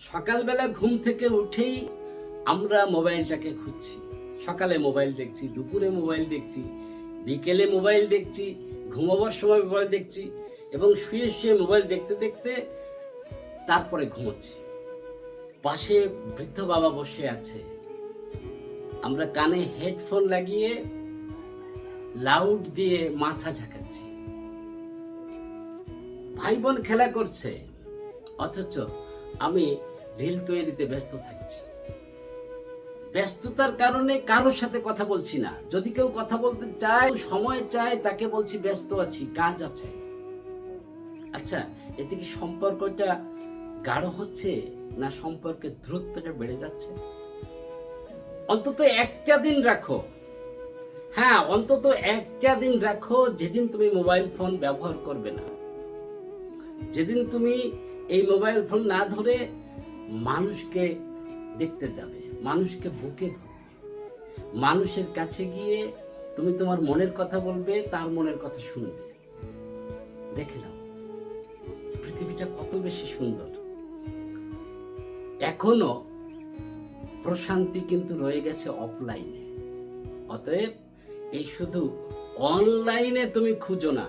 সকালবেলা ঘুম থেকে উঠেই আমরা মোবাইলটাকে খুঁজছি। সকালে মোবাইল দেখছি, দুপুরে মোবাইল দেখছি, বিকেলে মোবাইল দেখছি, ঘুমাবার সময় মোবাইল দেখছি এবং শুয়ে শুয়ে মোবাইল দেখতে দেখতে তারপরে ঘুমোচ্ছি। পাশে বৃদ্ধ বাবা বসে আছে। আমরা কানে হেডফোন লাগিয়ে লাউড দিয়ে মাথা ঝাঁকাচ্ছি। ভাই বোন খেলা করছে, অথচ আমি রিল তৈরিতে ব্যস্ত থাকছি। ব্যস্ততার কারণে কারোর সাথে কথা বলছি না। যদি কেউ কথা বলতে চায়, সময় চায়, তাকে বলছি ব্যস্ত আছি, কাজ আছে। আচ্ছা এতে কি সম্পর্কটা গাঢ় হচ্ছে না সম্পর্কের দূরত্বটা বেড়ে যাচ্ছে? অন্তত একটা দিন রাখো। হ্যাঁ অন্তত একটা দিন রাখো, যেদিন তুমি মোবাইল ফোন ব্যবহার করবে না। যেদিন তুমি এই মোবাইল ফোন না ধরে মানুষকে দেখতে যাবে, মানুষকে বুকে ধরবে। মানুষের কাছে গিয়ে তুমি তোমার মনের কথা বলবে, তার মনের কথা শুনবে। দেখে নাও, পৃথিবীটা কত বেশি সুন্দর। এখনও প্রশান্তি কিন্তু রয়ে গেছে অফলাইনে অতএব এই শুধু অনলাইনে তুমি খুঁজো না।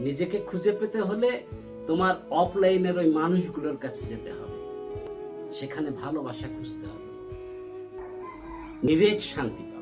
নিজেকে খুঁজে পেতে হলে তোমার অফলাইনের ওই মানুষগুলোর কাছে যেতে হবে। সেখানে ভালোবাসা খুঁজতে হবে। নিরেট শান্তি পাবে